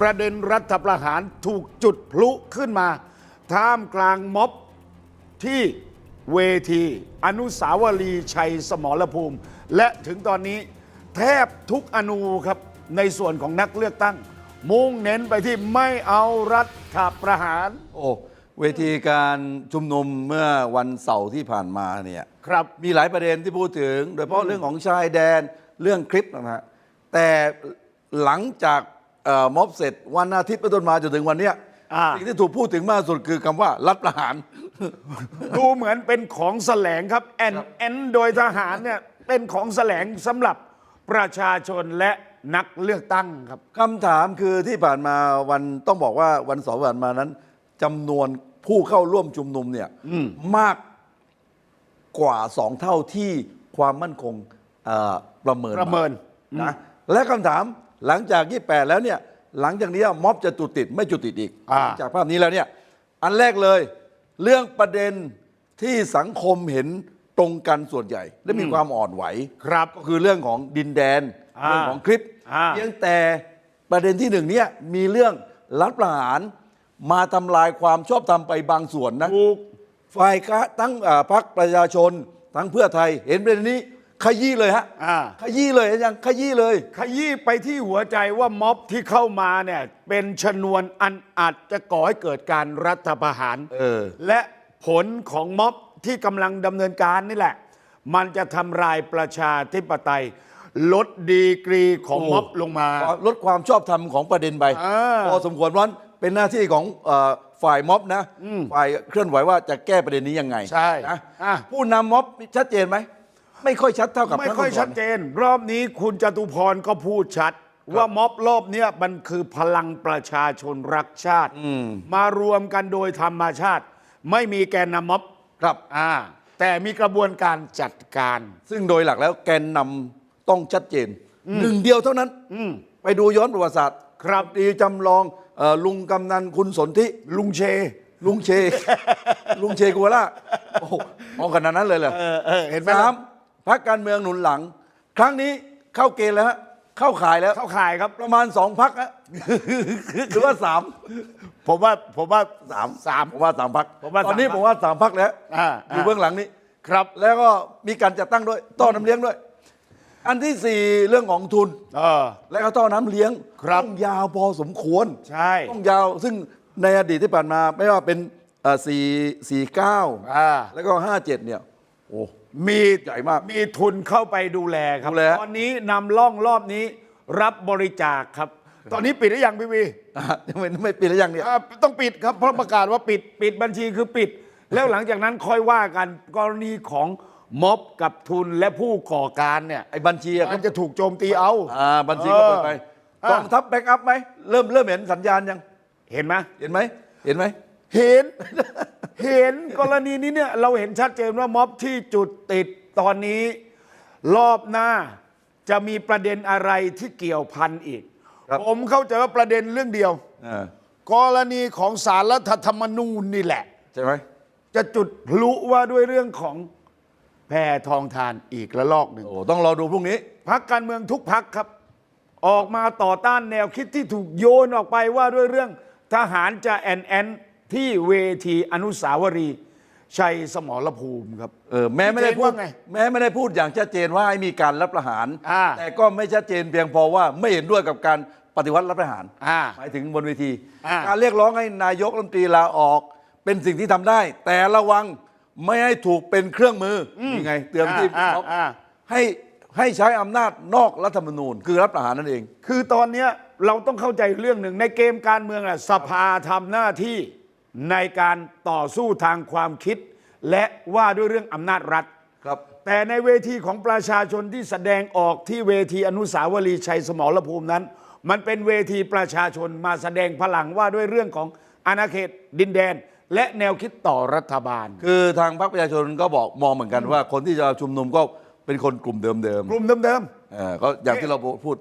ประเด็นรัฐประหารถูกจุดพลุขึ้นมา ท่ามกลางม็อบที่เวที อนุสาวรีย์ชัยสมรภูมิ และถึงตอนนี้แทบทุกอนูครับในส่วนของนักเลือกตั้ง มุ่งเน้นไปที่ไม่เอารัฐประหาร โอ้เวทีการชุมนุมเมื่อวันเสาร์ที่ผ่านมาเนี่ยครับมีหลายประเด็นที่พูดถึง โดยเฉพาะเรื่องของชายแดนเรื่องคลิปนะฮะแต่หลังจาก เอ่อม็อบเสร็จวันอาทิตย์เป็นต้นมาจนถึงวันเนี้ยอ่า สิ่งที่ถูกพูดถึงมากสุดคือคำว่ารัฐประหาร ดูเหมือนเป็นของแสลงครับแอนแอนโดยทหารเนี่ยเป็นของแสลงสำหรับประชาชนและนักเลือกตั้งครับ คำถามคือที่ผ่านมาวันต้องบอกว่าวันเสาร์ที่ผ่านมานั้นจำนวนผู้เข้าร่วมชุมนุมเนี่ยมากกว่าสองเท่าที่ความมั่นคงเอ่อประเมินประเมิน นะและคำถามหลังจาก 28 แล้วเนี่ยหลังจากนี้ม็อบจะจุดติดไม่จุดติดอีกอ่าจากภาพนี้แล้วเนี่ยอันแรกเลย เรื่องประเด็นที่สังคมเห็นตรงกันส่วนใหญ่ และมีความอ่อนไหว ครับ ก็คือเรื่องของดินแดน อ่าเรื่องของคลิปอ่า เพียงแต่ประเด็นที่หนึ่งเนี่ยมีเรื่องรัฐประหารมาทำลายความชอบธรรมไปบางส่วนนะ ถูก ฝ่ายค้าทั้งอ่าพรรคประชาชนทั้งเพื่อไทยเห็นประเด็นนี้ ขยี้เลยฮะอ่า ขยี้เลยเห็นยังขยี้เลย ขยี้ไปที่หัวใจว่าม็อบที่เข้ามาเนี่ยเป็นชนวนอันอาจจะก่อให้เกิดการรัฐประหารเออ และผลของม็อบที่กำลังดำเนินการนี่แหละ มันจะทำลายประชาธิปไตย ลดดีกรีของโอ้ม็อบลงมา ลดความชอบธรรมของประเด็นไปอ่า พอสมควรเพราะฉะนั้นเป็นหน้าที่ของเอ่อฝ่ายม็อบนะฝ่ายเคลื่อนไหวว่าจะแก้ประเด็นนี้ยังไงใช่นะอะ ผู้นำม็อบชัดเจนไหม ไม่ค่อยชัดเท่ากับไม่พรรค่อยก่นๆชัดเจน รอบนี้คุณจตุพรก็พูดชัด ว่าม็อบรอบเนี้ยมันคือพลังประชาชนรักชาติมารวมกันโดยธรรมชาติ ไม่มีแกนนำม็อบครับอ่าแต่มีกระบวนการจัดการ ซึ่งโดยหลักแล้วแกนนำต้องชัดเจนหนึ่งเดียวเท่านั้นไปดูย้อนประวัติศาสตร์ ครับดีจำลองเอ่อลุงกำนันคุณสนธิลุงเช ลุงเช ลุงเชกัวล่าโอ้โหเอาขนาดนั้นเลยเหรอเออเออเห็นไหมสาม พักการเมืองหนุนหลัง ครั้งนี้เข้าเกณฑ์แล้วฮะเข้าข่ายแล้ว เข้าข่ายครับ ประมาณสองพักฮะ หรือว่าสามผมว่าผมว่าสามสาม ผมว่าสามพักผมว่าตอนนี้สามพรรคผมว่าสามพักแล้วอ่าอยู่อ่า เบื้องหลังนี้ ครับแล้วก็มีการจัดตั้งด้วยต้อน้ำเลี้ยงด้วย อันที่สี่เรื่องของทุน เออ และก็ต้อน้ำเลี้ยงครับต้องยาวพอสมควรใช่ต้องยาวซึ่งในอดีตที่ผ่านมาไม่ว่าเป็นสี่สี่เก้าอ่า แล้วก็ห้าเจ็ดเนี่ย โอ้มีใหญ่มาก มีทุนเข้าไปดูแลครับ ดูแล ตอนนี้นำล่องรอบนี้รับบริจาคครับ ตอนนี้ปิดหรือยังพี่วีอะไม่ไม่ปีละยังเนี่ย อ่าต้องปิดครับเพราะประกาศว่าปิด ปิดบัญชีคือปิด แล้วหลังจากนั้นค่อยว่ากันกรณีของม็อบกับทุนและผู้ก่อการเนี่ยไอ้บัญชีอะมันจะถูกโจมตีเอา อ่าบัญชีก็เปิดไปเออ กองทัพแบ็กอัพไหมเริ่มเริ่มเห็นสัญญาณยัง เห็นไหมเห็นไหมเห็นไหม เห็น เห็นกรณีนี้เนี่ยเราเห็นชัดเจนว่าม็อบที่จุดติดตอนนี้ รอบหน้าจะมีประเด็นอะไรที่เกี่ยวพันอีกผมเข้าใจว่าประเด็นเรื่องเดียวอ่ากรณีของสารรัฐธรรมนูญนี่แหละ ใช่ไหมจะจุดพลุว่าด้วยเรื่องของแพทองทานอีกระลอกหนึ่ง โอ้ต้องรอดูพรุ่งนี้ พักการเมืองทุกพักครับ ออกมาต่อต้านแนวคิดที่ถูกโยนออกไปว่าด้วยเรื่องทหารจะแอนแอน ที่เวทีอนุสาวรีย์ชัยสมรภูมิครับ เออแม้ไม่ได้พูดชัดเจนว่าไงแม้ไม่ได้พูดอย่างชัดเจนว่าให้มีการรับประหาร อ่า แต่ก็ไม่ชัดเจนเพียงพอว่าไม่เห็นด้วยกับการปฏิวัติรับประหาร อ่า หมายถึงบนเวที อ่า การเรียกร้องให้นายกรัฐมนตรีลาออกเป็นสิ่งที่ทำได้ แต่ระวังไม่ให้ถูกเป็นเครื่องมืออยังไง เตือนที่อ่าม็อบอ่า ให้ให้ใช้อำนาจนอกรัฐธรรมนูญ คือรับประหารนั่นเอง คือตอนเนี้ยเราต้องเข้าใจเรื่องหนึ่งในเกมการเมืองอะสภาทำหน้าที่ ในการต่อสู้ทางความคิด และว่าด้วยเรื่องอำนาจรัฐ ครับ แต่ในเวทีของประชาชนที่แสดงออกที่เวทีอนุสาวรีย์ชัยสมรภูมินั้น มันเป็นเวทีประชาชนมาแสดงพลังว่าด้วยเรื่องของอาณาเขตดินแดน และแนวคิดต่อรัฐบาล คือทางพรรคประชาชนก็บอกมองเหมือนกันว่า คนที่จะชุมนุมก็เป็นคนกลุ่มเดิมกลุ่มเดิมๆเออก็อย่างที่เราพูด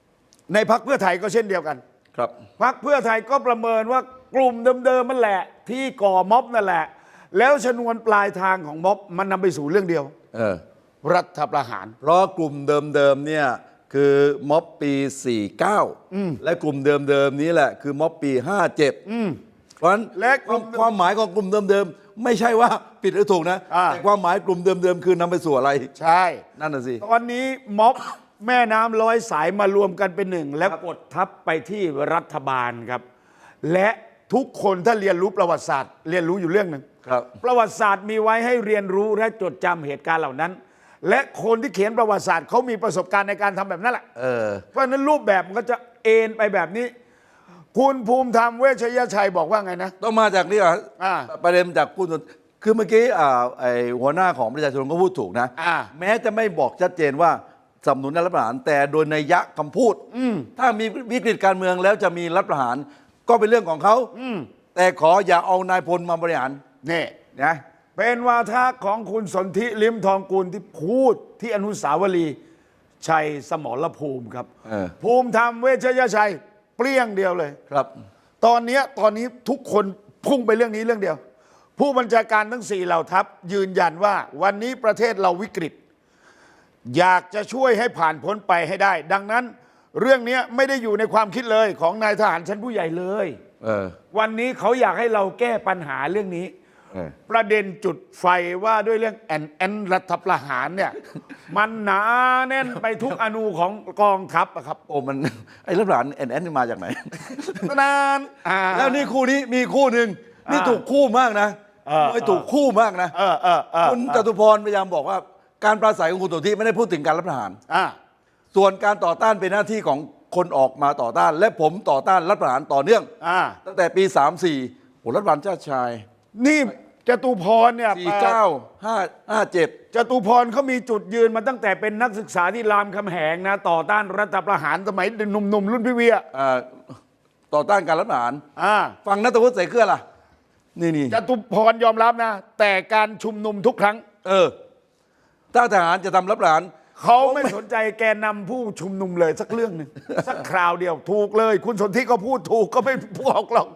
ๆในพักเพื่อไทยก็เช่นเดียวกัน ครับ พักเพื่อไทยก็ประเมินว่า กลุ่มเดิมๆมันแหละ ที่ก่อม็อบนั่นแหละ แล้วชนวนปลายทางของม็อบมันนำไปสู่เรื่องเดียว เออรัฐประหาร เพราะกลุ่มเดิมๆเนี่ยคคือม็อบปี 49 และกลุ่มเดิมๆนี้แหละคือม็อบปี 57เพราะฉะนั้นและกคลุ่วามมความหมายของกลุ่มเดิมๆไม่ใช่ว่าผิดหรือถูกนะอ่า แต่ความหมายกลุ่มเดิมๆคือนำไปสู่อะไร ใช่ นั่นน่ะสิ ตอนนี้ม็อบแม่น้ำร้อยสายมารวมกันเป็นหนึ่ง แล้วกดทับไปที่รัฐบาลครับ และ ทุกคนถ้าเรียนรู้ประวัติศาสตร์ เรียนรู้อยู่เรื่องหนึ่งครับ ประวัติศาสตร์มีไว้ให้เรียนรู้และจดจำเหตุการณ์เหล่านั้น และคนที่เขียนประวัติศาสตร์เขามีประสบการณ์ในการทำแบบนั้นแหละ เออ เพราะฉะนั้นรูปแบบมันก็จะเอ็นไปแบบนี้ คุณภูมิธรรมเวชยชัยบอกว่าไงนะ ต้องมาจากนี่อะอ่าประเด็นจากผู้นคือเมื่อกี้อ่าไอหัวหน้าของประชาชนก็พูดถูกนะ อ่า แม้จะไม่บอกชัดเจนว่าสนับสนุนรัฐประหารแต่โดยนัยยะคำพูด ถ้ามีวิกฤตการเมืองแล้วจะมีรัฐประหาร ก็เป็นเรื่องของเขาแต่ขออย่าเอานายพลมาบริหารนี่นะเป็นวาทะของคุณสนธิลิมทองกุลที่พูดที่อนุสาวรีย์ชัยสมรภูมิครับเออภูมิธรรมเวชยชัย เปรี้ยงเดียวเลยครับ ตอนเนี้ยตอนนี้ทุกคนพุ่งไปเรื่องนี้เรื่องเดียว ผู้บัญชาการทั้งสี่เหล่าทัพ ยืนยันว่าวันนี้ประเทศเราวิกฤต อยากจะช่วยให้ผ่านพ้นไปให้ได้ ดังนั้น เรื่องเนี้ยไม่ได้อยู่ในความคิดเลยของนายทหารชั้นผู้ใหญ่เลย เออ วันนี้เขาอยากให้เราแก้ปัญหาเรื่องนี้ เออ ประเด็นจุดไฟว่าด้วยเรื่องแอนแอนรัฐประหารเนี่ย มันหนาแน่นไปทุกอนูของกองทัพอะครับโอ้มัน ไอ้รัฐประหารแอนแอนนี่มาจากไหน นานอ่า แล้วนี่คู่นี้มีคู่หนึ่งนี่อ่าถูกคู่มากนะเออไม่ถูกคู่มากนะเออเออเออคุณจตุพรพยายามบอกว่า การปราศัยของคุณสนธิไม่ได้พูดถึงการรัฐประหาร อ่า ส่วนการต่อต้านเป็นหน้าที่ของคนออกมาต่อต้าน และผมต่อต้านรัฐประหารต่อเนื่อง อ่า ตั้งแต่ปี 34โอ้รัฐประหารชาติชาย นี่จตุพรเนี่ย49 5 57 จตุพรเขามีจุดยืนมาตั้งแต่เป็นนักศึกษาที่รามคำแหงนะ ต่อต้านรัฐประหารสมัยหนุ่มๆรุ่นพี่เวียอ่าต่อต้านการรัฐประหารอ่า ฟังนัทวุฒิใส่เกลือล่ะ นี่นี่จตุพรยอมรับนะ แต่การชุมนุมทุกครั้ง เออ ถ้าทหารจะทำรัฐประหาร เขาไม่สนใจแกนนำผู้ชุมนุมเลยสักเรื่องหนึ่ง สักคราวเดียวถูกเลย คุณสนธิก็พูดถูกก็ไม่บอกหรอก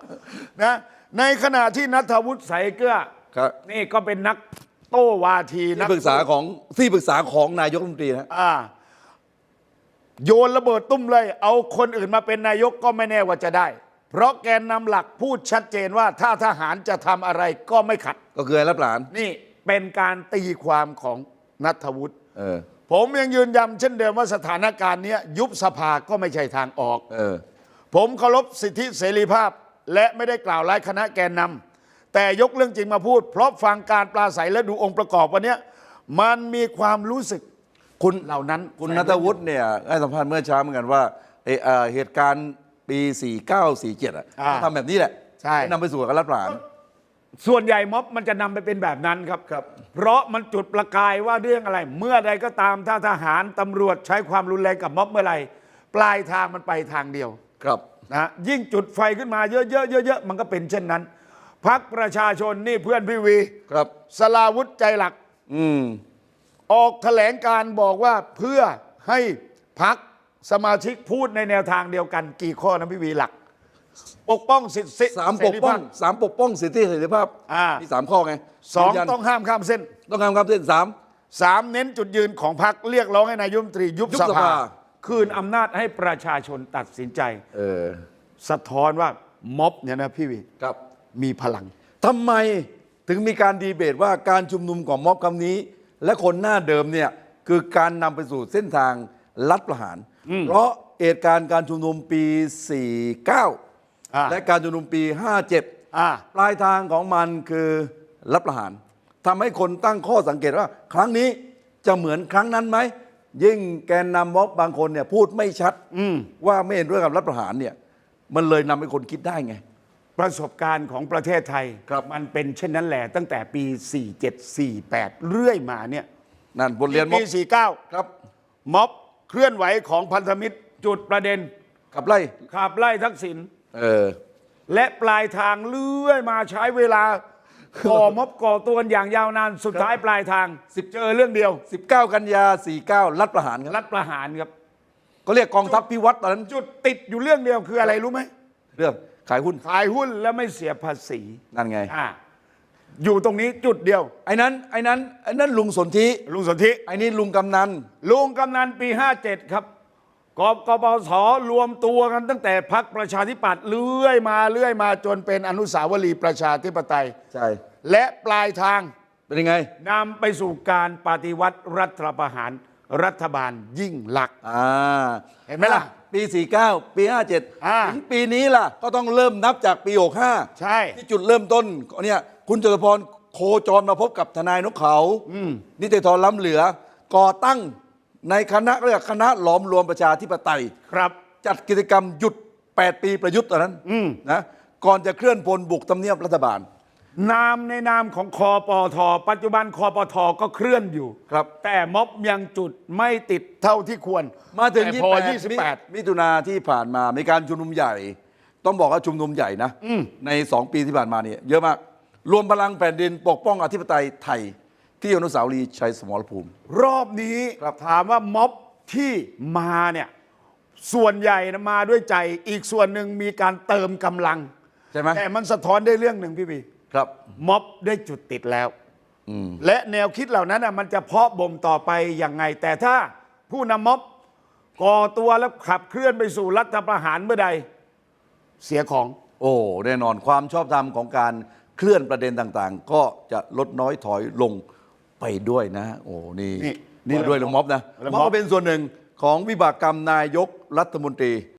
นะในขณะที่นัทวุฒิใสเกลือครับ นี่ก็เป็นนักโต้วาทีที่นักปรึกษาของที่ปรึกษาของนายกรัฐมนตรีนะอ่าโยนระเบิดตุ้มเลย เอาคนอื่นมาเป็นนายกก็ไม่แน่ว่าจะได้ เพราะแกนนำหลักพูดชัดเจนว่าถ้าทหารจะทำอะไรก็ไม่ขัด ก็คือรัฐประหารนี่เป็นการตีความของนัทวุฒิ เออ ผมยังยืนยันเช่นเดิมว่าสถานการณ์เนี้ยยุบสภาก็ไม่ใช่ทางออก เออ ผมเคารพสิทธิเสรีภาพ และไม่ได้กล่าวร้ายคณะแกนนำแต่ยกเรื่องจริงมาพูด เพราะฟังการปราศัยและดูองค์ประกอบวันเนี้ยมันมีความรู้สึกคุณเหล่านั้นคุณนัทวุฒิเนี่ยให้สัมภาษณ์เมื่อเช้าเหมือนกันว่าเอ่อเอ่อเหตุการณ์ปี 49 47 อะอ่าเขาทำแบบนี้แหละใช่ นำไปสู่การรัฐประหาร ส่วนใหญ่ม็อบมันจะนำไปเป็นแบบนั้นครับ ครับ เพราะมันจุดประกายว่าเรื่องอะไร เมื่อใดก็ตามถ้าทหารตำรวจใช้ความรุนแรงกับม็อบเมื่อไหร่ปลายทางมันไปทางเดียว ครับนะยิ่งจุดไฟขึ้นมาเยอะๆเยอะๆมันก็เป็นเช่นนั้น พักประชาชนนี่เพื่อนพี่วี ครับ สลาวุธใจหลัก อืม ออกแถลงการบอกว่าเพื่อให้พักสมาชิกพูดในแนวทางเดียวกัน กี่ข้อนะพี่วีหลัก ปกป้องสิทธิสามปกป้องเสรีภาพ สามปกป้องสิทธิเสรีภาพอ่ามีมีสามข้อไงสองยืนยันต้องห้ามข้ามเส้นต้องการคำเส้นสาม สามเน้นจุดยืนของพรรคเรียกร้องให้นายกรัฐมนตรียุบยุบสสภา ภา คืนอำนาจให้ประชาชนตัดสินใจ เออสะท้อนว่าม็อบเนี่ยนะพี่วีครับมีพลัง ทำไมถึงมีการดีเบตว่าการชุมนุมของม็อบคำนี้ และคนหน้าเดิมเนี่ยคือการนำไปสู่เส้นทางรัฐประหาร เพราะเหตุการณ์การชุมนุมปี อ่า49และการชุมนุมปี 57 อ่า ปลายทางของมันคือรัฐประหารทำให้คนตั้งข้อสังเกตว่า ครั้งนี้จะเหมือนครั้งนั้นไหม ยิ่งแกนนำม็อบบางคนเนี่ยพูดไม่ชัดว่าไม่เห็นด้วยกับรัฐประหารเนี่ย มันเลยนำให้คนคิดได้ไง ประสบการณ์ของประเทศไทยครับ มันเป็นเช่นนั้นแหละตั้งแต่ปี 47 48 เรื่อยมาเนี่ยนั่นบทเรียนม็อบปี 49 ครับ ม็อบเคลื่อนไหวของพันธมิตรจุดประเด็น ขับไล่ขับไล่ทักษิณ เออ และปลายทางเลื่อยมาใช้เวลาก่อม็อบก่อตัวกันอย่างยาวนานสุดท้ายปลายทางสิบ เจอเรื่องเดียว 19 กันยา 49 รัฐประหารครับรัฐประหารครับก็เรียกกองทัพพิวัตรตอนนั้นจุดติดอยู่เรื่องเดียวคืออะไรรู้ไหมเรื่องขายหุ้นขายหุ้นแล้วไม่เสียภาษีนั่นไง อ่าอยู่ตรงนี้จุดเดียว ไอ้นั้นไอ้นั้นไอ้นั้นลุงสนธิลุงสนธิไอ้นี่ลุงกำนันลุงกำนันปี 57 ครับ กกปสรวมตัวกันตั้งแต่พักประชาธิปัตย์เลื่อยมาเลื่อยมาจนเป็นอนุสาวรีย์ประชาธิปไตย ใช่ และปลายทางเป็นยังไงนำไปสู่การปฏิวัติรัฐประหารรัฐบาลยิ่งลักษณ์อ่าเห็นไหมล่ะ ปี 49 ปี อ่า 57 ถึงปีนี้ล่ะ ก็ต้องเริ่มนับจากปี 65 ใช่ ที่จุดเริ่มต้นเนี่ยคุณจตุพรโคจรมาพบกับทนายนกเขา นิติธรล้ำเหลือ ก่อตั้ง ในคณะเรียกคณะหลอมรวมประชาธิปไตย ครับ จัดกิจกรรมหยุด 8 ปีประยุทธ์ตอนนั้นนะก่อนจะเคลื่อนพลบุกทำเนียบรัฐบาลนามในนามของคอปทปัจจุบันคอปทก็เคลื่อนอยู่ ครับ แต่ม็อบยังจุดไม่ติดเท่าที่ควรมาถึงแต่พอ 28 28 มิถุนาที่ผ่านมามีการชุมนุมใหญ่ ต้องบอกว่าชุมนุมใหญ่นะใน 2 ปีที่ผ่านมาเนี่ยเยอะมาก รวมพลังแผ่นดินปกป้องอธิปไตยไทย ที่อนุสาวรีย์ชัยสมรภูมิ รอบนี้ครับถามว่าม็อบที่มาเนี่ยส่วนใหญ่นะมาด้วยใจ อีกส่วนหนึ่งมีการเติมกำลังใช่ไหม แต่มันสะท้อนได้เรื่องหนึ่งพี่บีครับ ม็อบได้จุดติดแล้วและแนวคิดเหล่านั้นน่ะมันจะเพาะบ่มต่อไปอย่างไง แต่ถ้าผู้นำม็อบก่อตัวแล้วขับเคลื่อนไปสู่รัฐประหารเมื่อใด เสียของ โอ้แน่นอนความชอบธรรมของการเคลื่อนประเด็นต่างๆ ก็จะลดน้อยถอยลง ไปด้วยนะ โอ้นี่นี่นี่ด้วยเรื่องม็อบนะเรื่องม็ม็อบอบก็เป็นส่วนหนึ่งของวิบากกรรมนายกรัฐมนตรี